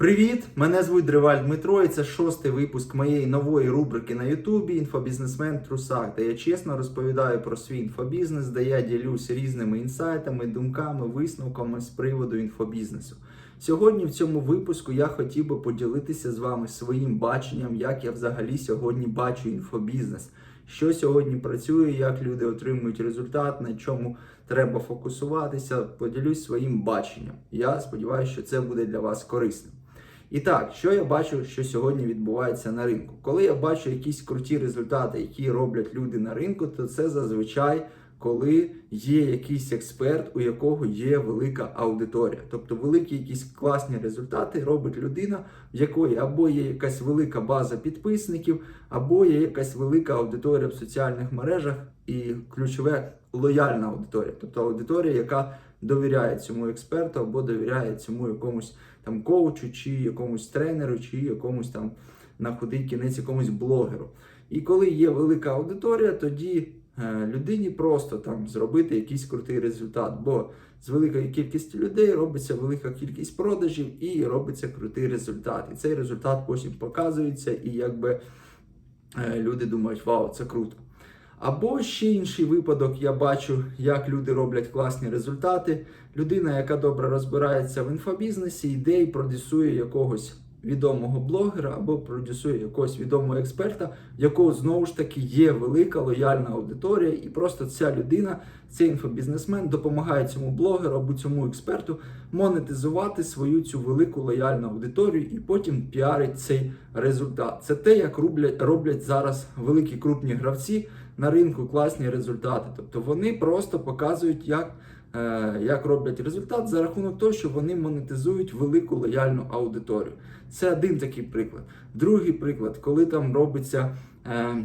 Привіт! Мене звуть Дриваль Дмитро, і це шостий випуск моєї нової рубрики на Ютубі Інфобізнесмен в трусах, де я чесно розповідаю про свій інфобізнес, де я ділюсь різними інсайтами, думками, висновками з приводу інфобізнесу. Сьогодні в цьому випуску я хотів би поділитися з вами своїм баченням, як я взагалі сьогодні бачу інфобізнес, що сьогодні працює, як люди отримують результат, на чому треба фокусуватися. Поділюсь своїм баченням. Я сподіваюся, що це буде для вас корисним. І так, що я бачу, що сьогодні відбувається на ринку? Коли я бачу якісь круті результати, які роблять люди на ринку, то це зазвичай коли є якийсь експерт, у якого є велика аудиторія. Тобто великі якісь класні результати робить людина, в якої або є якась велика база підписників, або є якась велика аудиторія в соціальних мережах, і ключове лояльна аудиторія, тобто аудиторія, яка довіряє цьому експерту або довіряє цьому якомусь там коучу, чи якомусь тренеру, чи якомусь там на худий кінець якомусь блогеру. І коли є велика аудиторія, тоді е, людині просто там зробити якийсь крутий результат. Бо з великою кількістю людей робиться велика кількість продажів і робиться крутий результат. І цей результат потім показується, і якби е, люди думають, вау, це круто. Або ще інший випадок, я бачу, як люди роблять класні результати. Людина, яка добре розбирається в інфобізнесі, йде і продюсує якогось відомого блогера або продюсує якогось відомого експерта, якого знову ж таки є велика лояльна аудиторія, і просто ця людина, цей інфобізнесмен, допомагає цьому блогеру або цьому експерту монетизувати свою цю велику лояльну аудиторію і потім піарить цей результат. Це те, як роблять, роблять зараз великі крупні гравці на ринку класні результати. Тобто вони просто показують, як, е, як роблять результат за рахунок того, що вони монетизують велику лояльну аудиторію. Це один такий приклад. Другий приклад, коли там робиться е,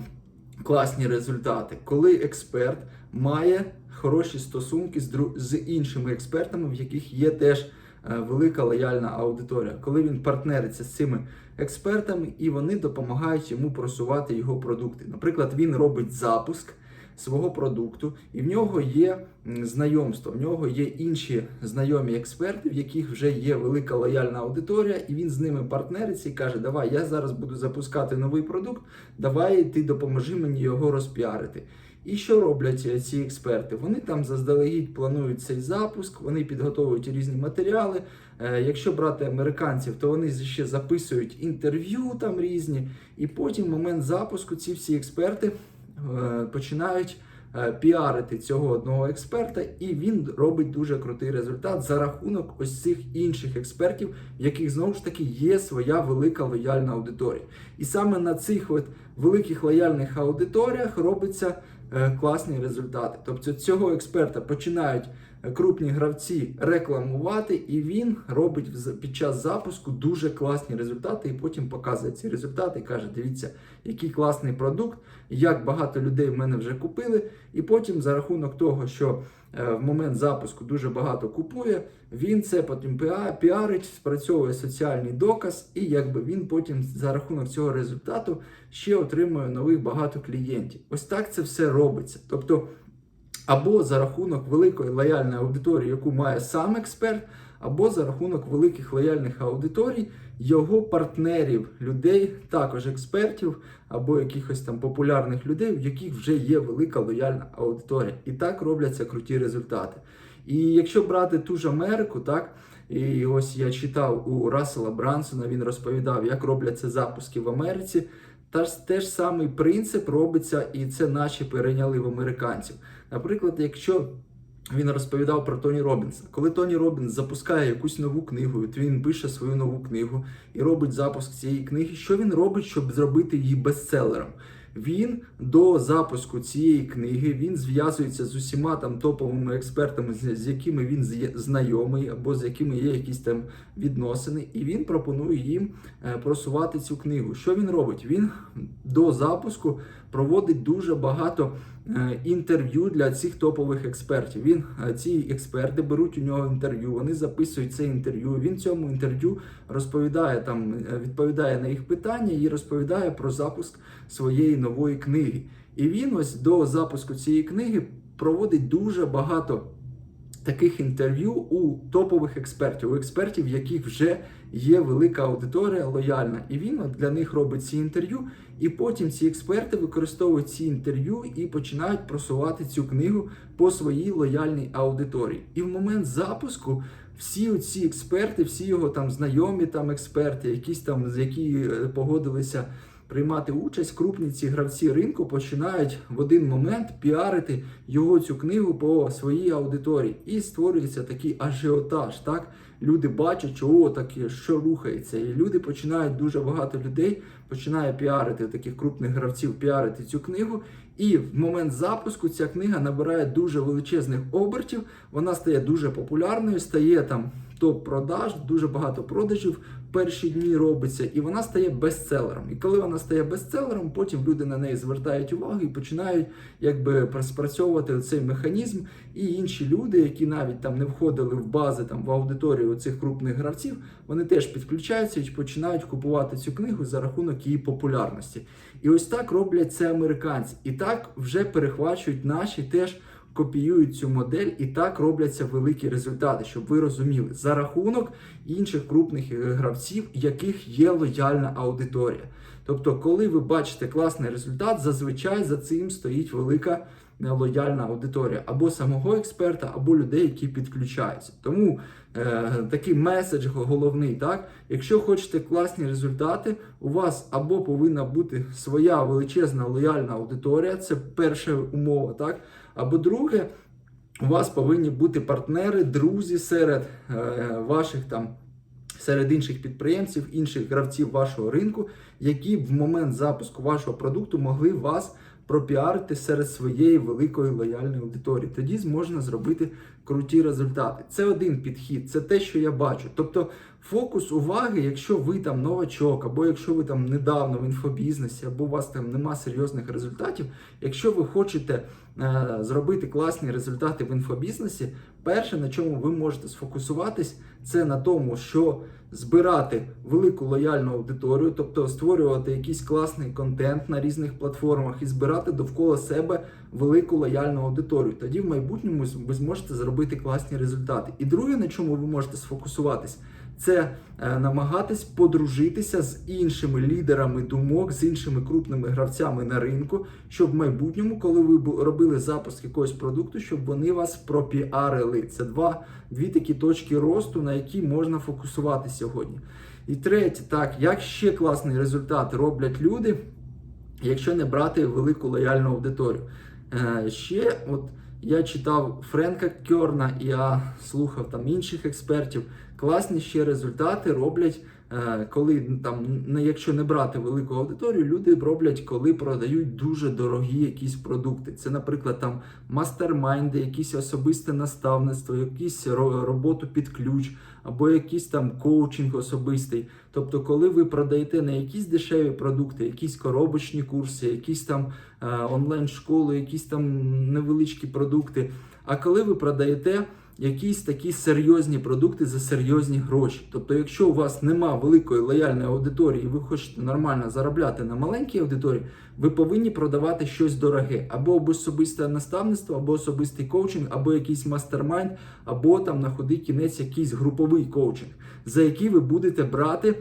класні результати, коли експерт має хороші стосунки з, іншими експертами, в яких є теж велика лояльна аудиторія, коли він партнериться з цими експертами і вони допомагають йому просувати його продукти. Наприклад, він робить запуск свого продукту, і в нього є знайомство, в нього є інші знайомі експерти, в яких вже є велика лояльна аудиторія, і він з ними партнериться і каже: Давай, я зараз буду запускати новий продукт, давай ти допоможи мені його розпіарити. І що роблять е, ці експерти? Вони там заздалегідь планують цей запуск, вони підготовують різні матеріали. Е, Якщо брати американців, то вони ще записують інтерв'ю там різні, і потім в момент запуску ці всі експерти е, починають піарити цього одного експерта, і він робить дуже крутий результат за рахунок ось цих інших експертів, в яких знову ж таки є своя велика лояльна аудиторія. І саме на цих от великих лояльних аудиторіях робиться класні результати. Тобто цього експерта починають е, крупні гравці рекламувати, і він робить під час запуску дуже класні результати, і потім показує ці результати і каже: дивіться, який класний продукт, як багато людей в мене вже купили. І потім за рахунок того, що е, в момент запуску дуже багато купує, він це потім піа- піарить, спрацьовує соціальний доказ, і якби він потім за рахунок цього результату ще отримує нових багато клієнтів. Ось так це все робиться. Тобто, або за рахунок великої лояльної аудиторії, яку має сам експерт, або за рахунок великих лояльних аудиторій, його партнерів, людей, також експертів, або якихось там популярних людей, в яких вже є велика лояльна аудиторія. І так робляться круті результати. І якщо брати ту ж Америку, так. І ось я читав у Рассела Брансона, він розповідав, як робляться запуски в Америці. Та ж теж самий принцип робиться, і це наші перейняли в американців. Наприклад, якщо він розповідав про Тоні Робінса, коли Тоні Робінс запускає якусь нову книгу, от він пише свою нову книгу і робить запуск цієї книги, що він робить, щоб зробити її бестселером? Він до запуску цієї книги він зв'язується з усіма там топовими експертами, з, якими він знайомий, або з якими є якісь там відносини, і він пропонує їм е, просувати цю книгу. Що він робить? Він до запуску проводить дуже багато е, інтерв'ю для цих топових експертів. Він е, ці експерти беруть у нього інтерв'ю, вони записують це інтерв'ю. Він цьому інтерв'ю розповідає там, е, відповідає на їх питання і розповідає про запуск своєї нової книги. І він ось до запуску цієї книги проводить дуже багато таких інтерв'ю у топових експертів, у експертів, яких вже є велика аудиторія лояльна. І він для них робить ці інтерв'ю. І потім ці експерти використовують ці інтерв'ю і починають просувати цю книгу по своїй лояльній аудиторії. І в момент запуску всі ці експерти, всі його там знайомі там експерти, якісь там з які е, погодилися приймати участь, крупні ці гравці ринку починають в один момент піарити його цю книгу по своїй аудиторії. І створюється такий ажіотаж. Так люди бачать, що о, таке, що рухається, і люди починають дуже багато людей починає піарити таких крупних гравців, піарити цю книгу. І в момент запуску ця книга набирає дуже величезних обертів. Вона стає дуже популярною, стає там топ-продаж, дуже багато продажів перші дні робиться, і вона стає бестселером. І коли вона стає бестселером, потім люди на неї звертають увагу і починають якби спрацьовувати цей механізм. І інші люди, які навіть там не входили в бази там в аудиторію цих крупних гравців, вони теж підключаються і починають купувати цю книгу за рахунок її популярності. І ось так роблять це американці, і так вже перехвачують наші теж копіюють цю модель і так робляться великі результати, щоб ви розуміли, за рахунок інших крупних е, гравців, яких є лояльна аудиторія. Тобто, коли ви бачите класний результат, зазвичай за цим стоїть велика лояльна аудиторія або самого експерта, або людей, які підключаються. Тому е, такий меседж головний, так якщо хочете класні результати, у вас або повинна бути своя величезна лояльна аудиторія, це перша умова, так або друге, у вас повинні бути партнери, друзі серед е, ваших там. Серед інших підприємців, інших гравців вашого ринку, які в момент запуску вашого продукту могли вас пропіарити серед своєї великої лояльної аудиторії. Тоді зможна зробити круті результати. Це один підхід, це те, що я бачу. Тобто фокус уваги, якщо ви там новачок, або якщо ви там недавно в інфобізнесі, або у вас там нема серйозних результатів. Якщо ви хочете е, зробити класні результати в інфобізнесі, перше, на чому ви можете сфокусуватись, це на тому, що збирати велику лояльну аудиторію, тобто створювати якийсь класний контент на різних платформах і збирати довкола себе велику лояльну аудиторію. Тоді в майбутньому ви зможете зробити класні результати. І друге, на чому ви можете сфокусуватись, це е, намагатись подружитися з іншими лідерами думок, з іншими крупними гравцями на ринку, щоб в майбутньому, коли ви робили запуск якогось продукту, щоб вони вас пропіарили. Це два дві такі точки росту, на які можна фокусувати сьогодні. І третє, так, як ще класний результат роблять люди, якщо не брати велику лояльну аудиторію. Е, ще от я читав Френка Кьорна, я слухав там інших експертів. Класні ще результати роблять, е, коли там, якщо не брати велику аудиторію, люди роблять, коли продають дуже дорогі якісь продукти. Це, наприклад, там мастермайнди, якісь особисте наставництво, якісь роботу під ключ, або якийсь там коучинг особистий. Тобто, коли ви продаєте не якісь дешеві продукти, якісь коробочні курси, якісь там е, онлайн-школи, якісь там невеличкі продукти. А коли ви продаєте якісь такі серйозні продукти за серйозні гроші. Тобто, якщо у вас нема великої лояльної аудиторії, і ви хочете нормально заробляти на маленькій аудиторії, ви повинні продавати щось дороге, або особисте наставництво, або особистий коучинг, або якийсь мастермайнд, або там на ходи кінець якийсь груповий коучинг, за який ви будете брати.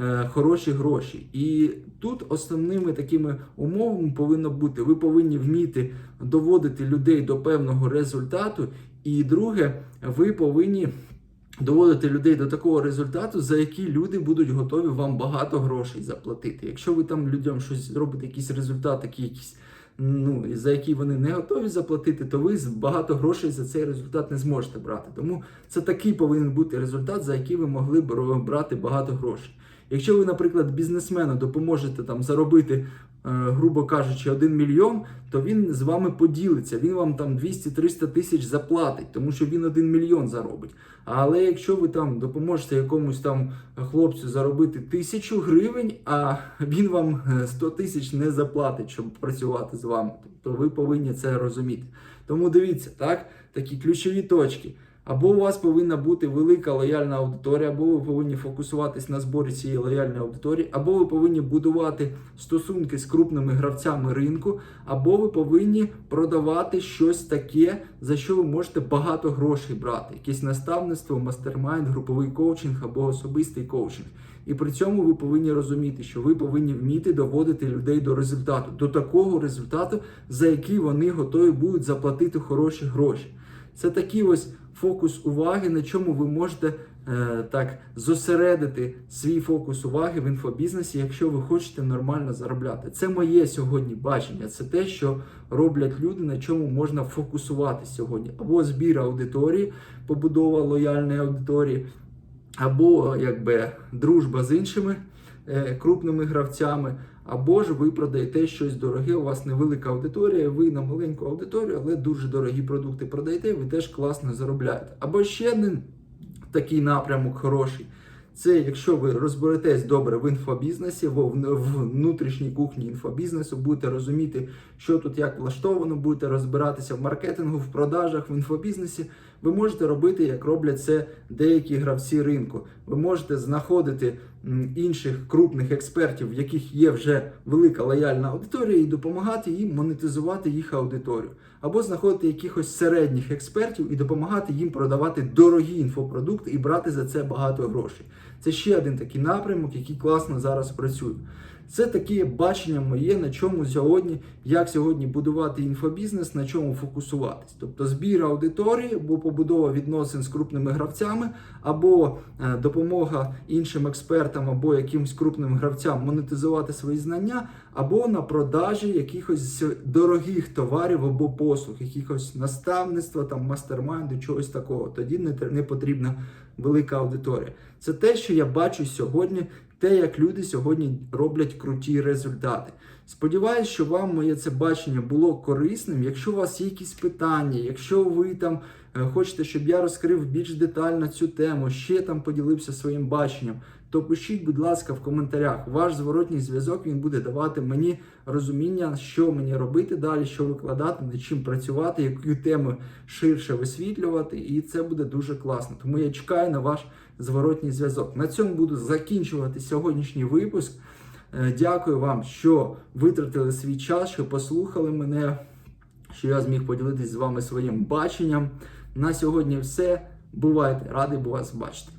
е, Хороші гроші, і тут основними такими умовами повинно бути: ви повинні вміти доводити людей до певного результату, і друге, ви повинні доводити людей до такого результату, за який люди будуть готові вам багато грошей заплатити. Якщо ви там людям щось зробите, якийсь результат, такий якийсь. Ну, за які вони не готові заплатити, то ви багато грошей за цей результат не зможете брати. Тому це такий повинен бути результат, за який ви могли б брати багато грошей. Якщо ви, наприклад, бізнесмену допоможете там заробити, грубо кажучи, 1 мільйон, то він з вами поділиться. Він вам там 200-300 тисяч заплатить, тому що він 1 мільйон заробить. Але якщо ви там допоможете якомусь там хлопцю заробити тисячу гривень, а він вам е, 100 тисяч не заплатить, щоб працювати з вами, то ви повинні це розуміти. Тому дивіться, так, такі ключові точки. Або у вас повинна бути велика лояльна аудиторія, або ви повинні фокусуватись на зборі цієї лояльної аудиторії, або ви повинні будувати стосунки з крупними гравцями ринку, або ви повинні продавати щось таке, за що ви можете багато грошей брати. Якесь наставництво, мастермайнд, груповий коучинг або особистий коучинг. І при цьому ви повинні розуміти, що ви повинні вміти доводити людей до результату, до такого результату, за який вони готові будуть заплатити хороші гроші. Це такий ось фокус уваги, на чому ви можете е, так зосередити свій фокус уваги в інфобізнесі, якщо ви хочете нормально заробляти. Це моє сьогодні бачення. Це те, що роблять люди, на чому можна фокусуватися сьогодні. Або збір аудиторії, побудова лояльної аудиторії, або якби дружба з іншими крупними гравцями. Або ж ви продаєте щось дороге, у вас невелика аудиторія, ви на маленьку аудиторію, але дуже дорогі продукти продаєте, ви теж класно заробляєте. Або ще один такий напрямок хороший. Це якщо ви розберетесь добре в інфобізнесі, в в внутрішній кухні інфобізнесу, будете розуміти, що тут як влаштовано, будете розбиратися в маркетингу, в продажах, в інфобізнесі. Ви можете робити, як роблять це деякі гравці ринку. Ви можете знаходити інших крупних експертів, в яких є вже велика лояльна аудиторія, і допомагати їм монетизувати їх аудиторію. Або знаходити якихось середніх експертів і допомагати їм продавати дорогі інфопродукти і брати за це багато грошей. Це ще один такий напрямок, який класно зараз працює. Це таке бачення моє, на чому сьогодні, як сьогодні будувати інфобізнес, на чому фокусуватись. Тобто збір аудиторії, або побудова відносин з крупними гравцями, або е, допомога іншим експертам, або якимось крупним гравцям монетизувати свої знання, або на продажі якихось дорогих товарів або послуг, якихось наставництва, там мастермайнду, чогось такого. Тоді не, не потрібна велика аудиторія. Це те, що я бачу сьогодні, те, як люди сьогодні роблять круті результати. Сподіваюсь, що вам моє це бачення було корисним. Якщо у вас є якісь питання, якщо ви там е, хочете, щоб я розкрив більш детально цю тему, ще там поділився своїм баченням, то пишіть, будь ласка, в коментарях. Ваш зворотній зв'язок він буде давати мені розуміння, що мені робити далі, що викладати, над чим працювати, яку тему ширше висвітлювати, і це буде дуже класно. Тому я чекаю на ваш зворотній зв'язок. На цьому буду закінчувати сьогоднішній випуск. Е, Дякую вам, що витратили свій час, що послухали мене, що я зміг поділитися з вами своїм баченням. На сьогодні все. Бувайте, радий був вас бачити.